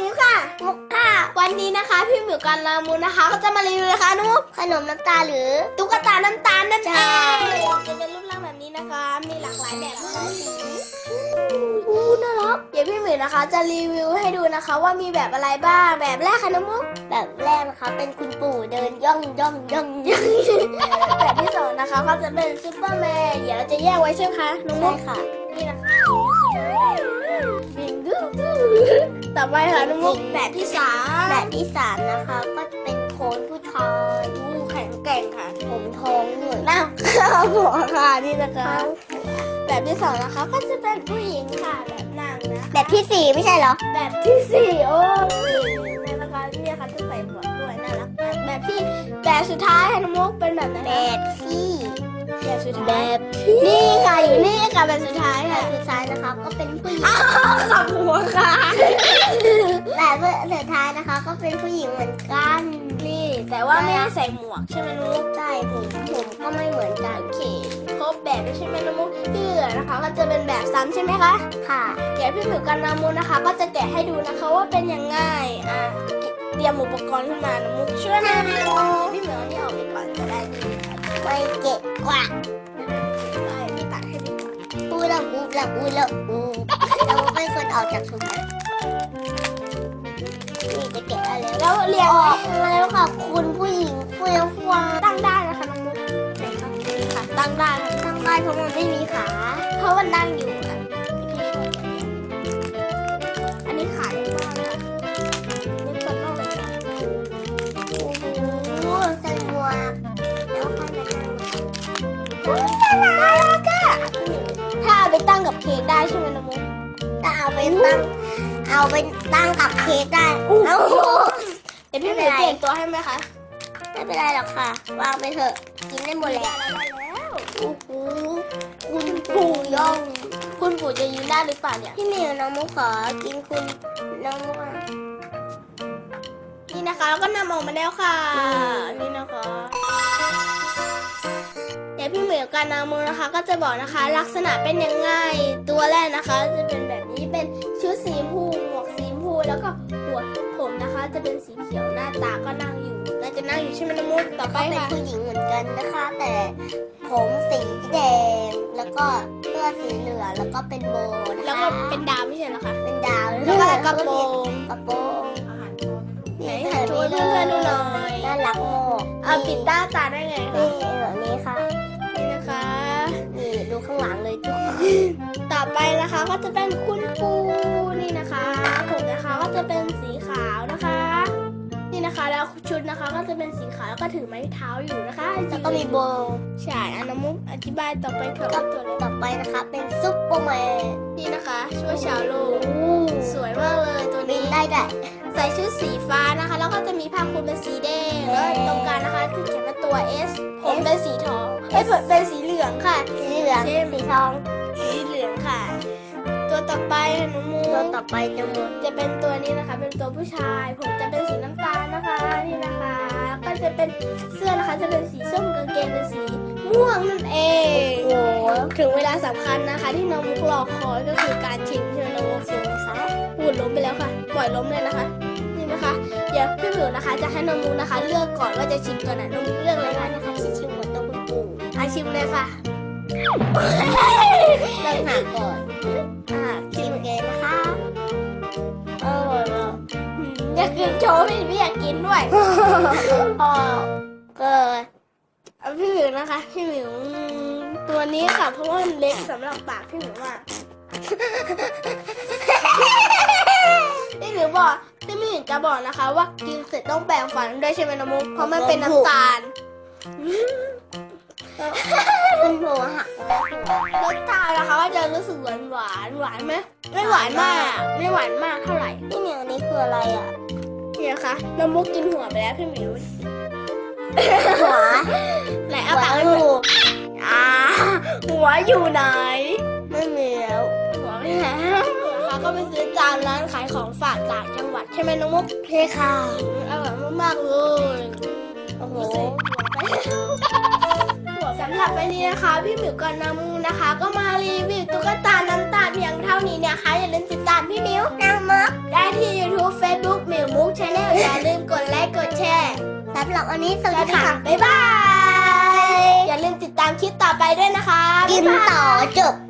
นิ้วค่ะมุกค่ะ วันนี้นะคะพี่หมิวกันลามูนะคะ ก็จะมารีวิวนะคะนุ๊กขนมน้ำตาลหรือตุ๊กตาน้ำตาลนั่นเอใช่งจะเป็นรูปร่างแบบนี้นะคะ มีหลากหลายแบบหลากหลายสีอู้น่ารักเดี๋ยวพี่หมิวนะคะ จะรีวิวให้ดูนะคะ ว่ามีแบบอะไรบ้างแบบแรกค่ะน้องมุกแบบแรกนะคะ เป็นคุณปู่เดินย่องย่องย่องย่องแบบที่สองนะคะเขาจะเป็นซูเปอร์แมนเดี๋ยวเราจะแยกไว้ใช่ไหมคะน้องมุใช่กค่ะนี่นะคะบิงดู ต่อไปค่ะน้องมุกแบบที่สามแบบที่สามนะคะ ก็จะเป็นโคนผู้ชายอู้แข็งแกร่งค่ะ ผมทองเหมือนนั่งข้าวหัวค่ะนี่นะคะเขาแบบที่สองนะคะ ก็จะเป็นผู้หญิงค่ะแบบนั่งนะ แบบที่สี่ไม่ใช่เหรอ แบบที่สี่โอ้นี่นะคะนี่นะคะจะใส่หมวกด้วยน่ารักมากแบบที่แบบสุดท้ายค่ะน้องมุกเป็นแบบไหนแบคะบที่แบบสุดแบท้ายบที่นี่ค่ะอยู่นี่ค่ะแบบสุดท้ายแบค่ะบสุดท้ายนะคะ ก็เป็นผู้หญิงอ้าวขับหัวค่ะ เป็นผู้หญิงเหมือนกันนี่ แต่ว่าไม่ได้ใส่หมวกใช่ไหมน้องมุกใช่ผมผมก็ไม่เหมือนกันโอเคครบแบบแล้วใช่ไหมน้องมุกที่เหลือนะคะ ก็จะเป็นแบบซ้ำใช่ไหมคะ ค่ะเดี๋ยวพี่หมิวกันนามูนะคะ ก็จะแกะให้ดูนะคะว่าเป็นยังไงอะเตรียมอุปกรณ์ขึ้นมาน้องมุกช่วยนะพี่หมิวเอานี่ออกไปก่อนจะได้นี่ค่ะไม่เกะกว่าไปพี่ตัดให้ดีกว่าอูละอูละอูละอูเราไม่ควรออกจากถุงนะ งกับเค้กได้ใช่ไหมน้องมุกถ้าเอาไปตั้ง เอาไปตั้งกับเค้กได้เอ้าเดี๋ยวพี่หมิวเปลี่ยนตัวให้ไหมคะ ไม่เป็นไรหรอกค่ะ วางไปเถอะ กินได้หมดแล้วได้แล้วโอ้โหคุณปู่ย่อง คุณปู่จะยืนได้หรือเปล่าเนี่ย พี่เหมียวน้องมุกขอกินคุณน้องมุกอะนี่นะคะแล้วก็นำออกมาแล้วค่ะอืมนี่นะคะ เดี๋ยวพี่เหมียวกับนามูนะคะ ก็จะบอกนะคะ ลักษณะเป็นยังไงตัวแรกนะคะ จะเป็นแบบนี้เป็นชุดสีชมพูหมวกสีชมพูแล้วก็หัวผมนะคะ จะเป็นสีเขียวหน้าตาก็นั่งอยู่น่าจะนั่งอยู่ใช่ไหมน้ำมุกต่อไปก็เป็นค่ะผู้หญิงเหมือนกันนะคะ แต่ผมสีแดงแล้วก็เสื้อสีเหลืองแล้วก็เป็นโบนะคะแล้วก็เป็นดาวไม่ใช่เหรอคะเป็นดาวแล้วก็กระโปรงกระโปรงไหนหันโชว์เพื่อนๆดูหน่อยน่ารักโมกเอาปิดตาตาได้ไงคะนี่แบบนี้ค่ะ ต่อไปนะคะก็จะเป็นคุณปูนี่นะคะผมนะคะก็จะเป็นสีขาวนะคะ นี่นะคะแล้วชุดนะคะก็จะเป็นสีขาวแล้วก็ถือไม้เท้าอยู่นะคะแล้วก็มีโบใช่อันน้ำมุกอธิบายต่อไปค่ะว่าตัวอะไรต่อไปนะคะเป็นซุปเปอร์แมนนี่นะคะช่วยชาวโลกสวยมากเลยตัวบินนี้ได้ได้ใส่ชุดสีฟ้านะคะ แล้วก็จะมีผ้าคลุมเป็นสีแดงแล้วตรงกลางนะคะที่เขียนว่าตัว S ผมเป็นสีทองเอ้ยผมเป็นสีเหลืองค่ะ สีเหลืองสีทองสีเหลืองค่ะ ตัวต่อไปน้องมูตัวต่อไปจะหมดจะเป็นตัวนี้นะคะ เป็นตัวผู้ชาย ผมจะเป็นสีน้ำตาลนะคะนี่นะคะแล้วก็จะเป็นเสื้อนะคะจะเป็นสีส้มกางเกงเป็นสีม่วงนั่นเองโอ้โหถึงเวลาสำคัญนะคะ ที่น้องมุกรอคอยก็คือการชิมใช่ไหมน้องมุกสีนะคะหูดล้มไปแล้วค่ะ ปล่อยล้มเลยนะคะนี่นะคะเดี๋ยวพี่หมิวนะคะ จะให้น้องมุกนะคะ เลือกก่อนว่าจะชิมตัวไหนน้องมุกเลือกเลยค่ะนะคะชิชิวหมดตัวคุณปู่อะชิมเลยค่ะเริ่มหาก่อน กกินด้วยพอเกิดเอาพี่หมิวนะคะ พี่หมิวอืมตัวนี้ค่ะเพราะว่ามันเล็กสำหรับปากพี่หมิวว่าพี่หมิวบอกพี่หมิวจะบอกนะคะ ว่ากินเสร็จต้องแปรงฟันด้วยใช่ไหมน้ำมุกเพราะมันเป็นน้ำตาลคุณปู่หักแล้วรสชาตินะคะก็จะรู้สึกหวานหวานหวานไหมไม่หวานมาก ไม่หวานมากเท่าไหร่พี่เหมียวนี่คืออะไรอะ นี่นะคะน้ำมุกกินหัวไปแล้วพี่หมิวหัวไหนหัเอาวปากให้ลูดูกอ่าหัวอยู่ไหน ไม่เหมียวหัวไม่หานะคะก็ไปซื้อตามร้านขายของฝากต่างจังหวัดใช่ไหมน้องมุกเพค่ะอร่อยมากๆเลยโอ้โหหัวสำหรับวันนี้นะคะ พี่หมิวกับนามูนะคะ ก็มารีวิวตุ๊กตาน้ำตาลเพียงเท่านี้เนี่ยนะคะอย่าลืมติดตามพี่มิวนางมักได้ที่ YouTube Facebook สำหรับวันนี้สสวัวัสสดีดีค่ะค่ะ บ๊ายบาย อย่าลืมติดตามคลิปต่อไปด้วยนะคะ กินบ๊ายบายต่อจบได้